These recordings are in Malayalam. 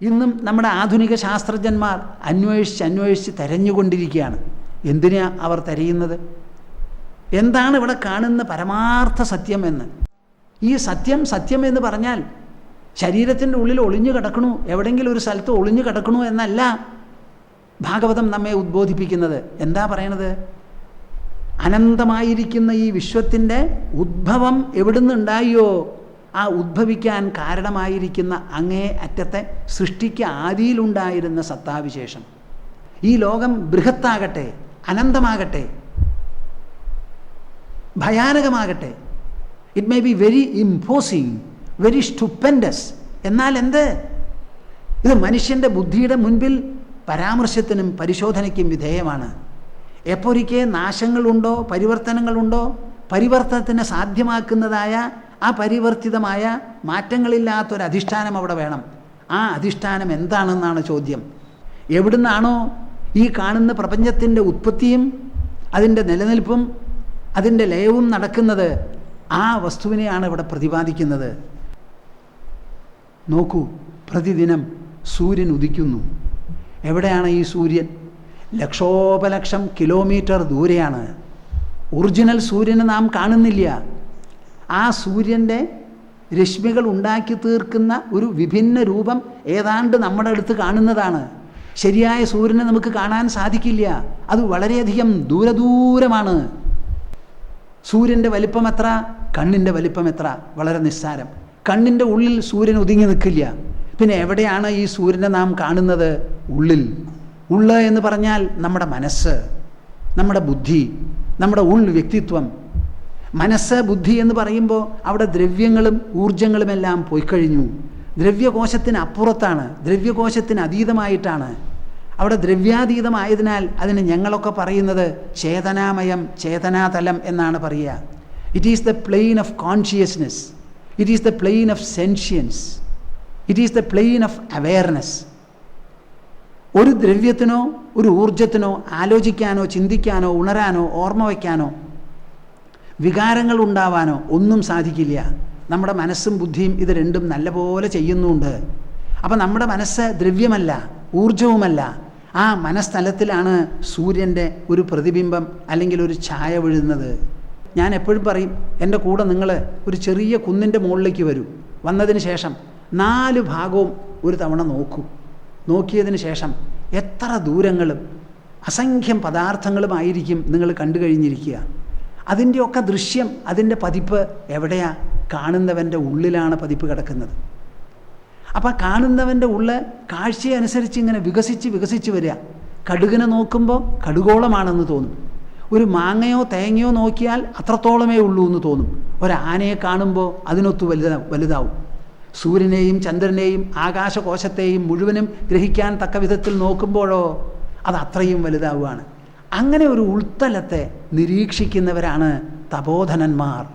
ഇന്നും നമ്മുടെ ആധുനിക ശാസ്ത്രജ്ഞന്മാർ അന്വേഷിച്ച് അന്വേഷിച്ച് തെരഞ്ഞുകൊണ്ടിരിക്കുകയാണ്. എന്തിനാ അവർ തിരയുന്നത്? എന്താണ് ഇവിടെ കാണുന്ന പരമാർത്ഥ സത്യം എന്ന്? ഈ സത്യം സത്യം എന്ന് പറഞ്ഞാൽ ശരീരത്തിന്റെ ഉള്ളിൽ ഒളിഞ്ഞു കിടക്കണു എവിടെയെങ്കിലും ഒരു സ്ഥലത്ത് ഒളിഞ്ഞു കിടക്കണു എന്നല്ല ഭാഗവതം നമ്മെ ഉദ്ബോധിപ്പിക്കുന്നത്. എന്താ പറയണത്? അനന്തമായിരിക്കുന്ന ഈ വിശ്വത്തിന്റെ ഉദ്ഭവം എവിടുന്ന് ഉണ്ടായോ ആ ഉദ്ഭവിക്കാൻ കാരണമായിരിക്കുന്ന അങ്ങേ അറ്റത്തെ സൃഷ്ടിക്ക് ആദിയിലുണ്ടായിരുന്ന സത്താവിശേഷം. ഈ ലോകം ബൃഹത്താകട്ടെ അനന്തമാകട്ടെ ഭയാനകമാകട്ടെ. It may be very imposing very stupendous എന്നാൽ എന്ത്? ഇത് മനുഷ്യന്റെ ബുദ്ധിയുടെ മുൻപിൽ പരാമർശത്തിനും പരിശോധനയ്ക്കും വിധേയമാണ്. എപ്പോഴൊക്കെ നാശങ്ങളുണ്ടോ പരിവർത്തനങ്ങളുണ്ടോ പരിവർത്തനത്തിന് സാധ്യമാക്കുന്നതായ ആ പരിവർത്തിതമായ മാറ്റങ്ങളില്ലാത്തൊരു അധിഷ്ഠാനം അവിടെ വേണം. ആ അധിഷ്ഠാനം എന്താണെന്നാണ് ചോദ്യം. എവിടുന്നാണോ ഈ കാണുന്ന പ്രപഞ്ചത്തിന്റെ ഉത്പത്തിയും അതിന്റെ നിലനിൽപ്പും അതിന്റെ ലയവും നടക്കുന്നത് ആ വസ്തുവിനെയാണ് ഇവിടെ പ്രതിപാദിക്കുന്നത്. നോക്കൂ പ്രതിദിനം സൂര്യൻ ഉദിക്കുന്നു. എവിടെയാണ് ഈ സൂര്യൻ? ലക്ഷോപലക്ഷം കിലോമീറ്റർ ദൂരെയാണ്. ഒറിജിനൽ സൂര്യനെ നാം കാണുന്നില്ല. ആ സൂര്യന്റെ രശ്മികൾ ഉണ്ടാക്കി തീർക്കുന്ന ഒരു വിഭിന്ന രൂപം ഏതാണ്ട് നമ്മുടെ അടുത്ത് കാണുന്നതാണ്. ശരിയായ സൂര്യനെ നമുക്ക് കാണാൻ സാധിക്കില്ല. അത് വളരെയധികം ദൂരദൂരമാണ്. സൂര്യന്റെ വലിപ്പം എത്ര? കണ്ണിന്റെ വലിപ്പം എത്ര? വളരെ നിസ്സാരം. കണ്ണിന്റെ ഉള്ളിൽ സൂര്യൻ ഒതുങ്ങി നിൽക്കില്ല. പിന്നെ എവിടെയാണ് ഈ സൂര്യനെ നാം കാണുന്നത്? ഉള്ളിൽ. ഉള്ള എന്ന് പറഞ്ഞാൽ നമ്മുടെ മനസ്സ് നമ്മുടെ ബുദ്ധി നമ്മുടെ ഉൾ വ്യക്തിത്വം. മനസ്സ് ബുദ്ധി എന്ന് പറയുമ്പോൾ അവിടെ ദ്രവ്യങ്ങളും ഊർജങ്ങളുമെല്ലാം പോയി കഴിഞ്ഞു ദ്രവ്യകോശത്തിന് അപ്പുറത്താണ് ദ്രവ്യകോശത്തിന് അതീതമായിട്ടാണ് അവിടെ ദ്രവ്യാതീതമായതിനാൽ അതിന് ഞങ്ങളൊക്കെ പറയുന്നത് ചേതനാമയം ചേതനാതലം എന്നാണ് പറയുക. It is the plane of consciousness it is the plane of sentience it is the plane of awareness ഒരു ദ്രവ്യത്തിനോ ഒരു ഊർജത്തിനോ ആലോചിക്കാനോ ചിന്തിക്കാനോ ഉണരാനോ ഓർമ്മ വയ്ക്കാനോ വികാരങ്ങൾ ഉണ്ടാവാനോ ഒന്നും സാധിക്കില്ല. നമ്മുടെ മനസ്സും ബുദ്ധിയും ഇത് രണ്ടും നല്ലപോലെ ചെയ്യുന്നുണ്ട്. അപ്പം നമ്മുടെ മനസ്സ് ദ്രവ്യമല്ല ഊർജവുമല്ല ആ മനസ്ഥലത്തിലാണ് സൂര്യന്റെ ഒരു പ്രതിബിംബം അല്ലെങ്കിൽ ഒരു ഛായ വീഴുന്നത്. ഞാൻ എപ്പോഴും പറയും എന്റെ കൂടെ നിങ്ങൾ ഒരു ചെറിയ കുന്നിന്റെ മുകളിലേക്ക് വരൂ. വന്നതിന് ശേഷം നാല് ഭാഗവും ഒരു തവണ നോക്കൂ. നോക്കിയതിന് ശേഷം എത്ര ദൂരങ്ങളും അസംഖ്യം പദാർത്ഥങ്ങളുമായിരിക്കും നിങ്ങൾ കണ്ടു കഴിഞ്ഞിരിക്കുക. അതിന്റെയൊക്കെ ദൃശ്യം അതിന്റെ പതിപ്പ് എവിടെയാ? കാണുന്നവന്റെ ഉള്ളിലാണ് പതിപ്പ് കിടക്കുന്നത്. അപ്പോൾ കാണുന്നവന്റെ ഉള്ളിൽ കാഴ്ചയനുസരിച്ച് ഇങ്ങനെ വികസിച്ച് വികസിച്ച് വരിക. കടുകിനെ നോക്കുമ്പോൾ കടുകോളമാണെന്ന് തോന്നും. ഒരു മാങ്ങയോ തേങ്ങയോ നോക്കിയാൽ അത്രത്തോളമേ ഉള്ളൂ എന്ന് തോന്നും. ഒരാനയെ കാണുമ്പോൾ അതിനൊത്തു വലുതാ വലുതാവും. സൂര്യനെയും ചന്ദ്രനെയും ആകാശകോശത്തെയും മുഴുവനും ഗ്രഹിക്കാൻ തക്ക വിധത്തിൽ നോക്കുമ്പോഴോ അത് അത്രയും വലുതാവുകയാണ്. അങ്ങനെ ഒരു ഉൾത്തലത്തെ നിരീക്ഷിക്കുന്നവരാണ് തപോധനന്മാർ.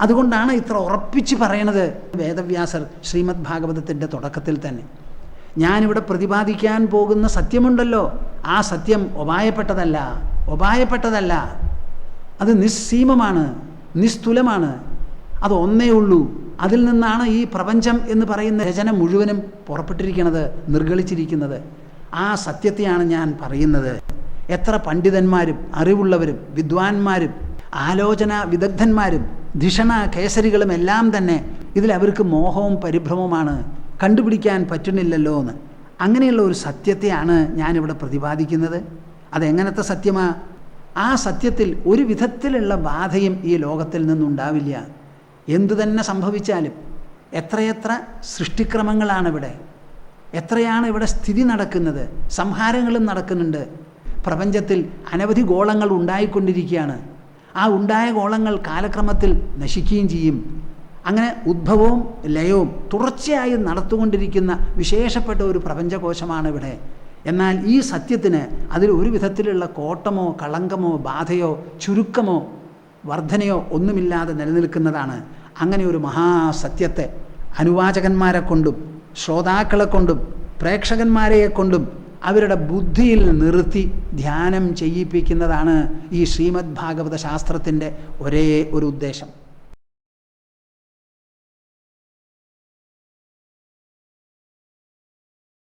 അതുകൊണ്ടാണ് ഇത്ര ഉറപ്പിച്ച് പറയണത് വേദവ്യാസർ ശ്രീമദ് ഭാഗവതത്തിന്റെ തുടക്കത്തിൽ തന്നെ. ഞാനിവിടെ പ്രതിപാദിക്കാൻ പോകുന്ന സത്യമുണ്ടല്ലോ. ആ സത്യം ഒപായപ്പെട്ടതല്ല ഒപായപ്പെട്ടതല്ല. അത് നിസ്സീമമാണ് നിസ്തുലമാണ്. അത് ഒന്നേ ഉള്ളൂ. അതിൽ നിന്നാണ് ഈ പ്രപഞ്ചം എന്ന് പറയുന്ന രചന മുഴുവനും പുറപ്പെട്ടിരിക്കുന്നത് നിർഗളിച്ചിരിക്കുന്നത്. ആ സത്യത്തെയാണ് ഞാൻ പറയുന്നത്. എത്ര പണ്ഡിതന്മാരും അറിവുള്ളവരും വിദ്വാൻമാരും ആലോചന വിദഗ്ധന്മാരും ധിഷണ കേസരികളും എല്ലാം തന്നെ ഇതിൽ അവർക്ക് മോഹവും പരിഭ്രമവുമാണ്. കണ്ടുപിടിക്കാൻ പറ്റുന്നില്ലല്ലോ എന്ന്. അങ്ങനെയുള്ള ഒരു സത്യത്തെയാണ് ഞാനിവിടെ പ്രതിപാദിക്കുന്നത്. അതെങ്ങനത്തെ സത്യമാ? ആ സത്യത്തിൽ ഒരു വിധത്തിലുള്ള ബാധയും ഈ ലോകത്തിൽ നിന്നുണ്ടാവില്ല. എന്തു തന്നെ സംഭവിച്ചാലും എത്രയെത്ര സൃഷ്ടിക്രമങ്ങളാണിവിടെ. എത്രയാണ് ഇവിടെ സ്ഥിതി നടക്കുന്നത്? സംഹാരങ്ങളും നടക്കുന്നുണ്ട്. പ്രപഞ്ചത്തിൽ അനവധി ഗോളങ്ങൾ ഉണ്ടായിക്കൊണ്ടിരിക്കുകയാണ്. ആ ഉണ്ടായ ഗോളങ്ങൾ കാലക്രമത്തിൽ നശിക്കുകയും ചെയ്യും. അങ്ങനെ ഉദ്ഭവവും ലയവും തുടർച്ചയായി നടത്തുകൊണ്ടിരിക്കുന്ന വിശേഷപ്പെട്ട ഒരു പ്രപഞ്ചകോശമാണ് ഇവിടെ. എന്നാൽ ഈ സത്യത്തിന് അതിൽ ഒരു വിധത്തിലുള്ള കോട്ടമോ കളങ്കമോ ബാധയോ ചുരുക്കമോ വർധനയോ ഒന്നുമില്ലാതെ നിലനിൽക്കുന്നതാണ്. അങ്ങനെ ഒരു മഹാസത്യത്തെ അനുവാചകന്മാരെ കൊണ്ടും ശ്രോതാക്കളെ കൊണ്ടും പ്രേക്ഷകന്മാരെ കൊണ്ടും അവരുടെ ബുദ്ധിയിൽ നിർത്തി ധ്യാനം ചെയ്യിപ്പിക്കുന്നതാണ് ഈ ശ്രീമദ് ഭാഗവത ശാസ്ത്രത്തിന്റെ ഒരേ ഒരു ഉദ്ദേശം.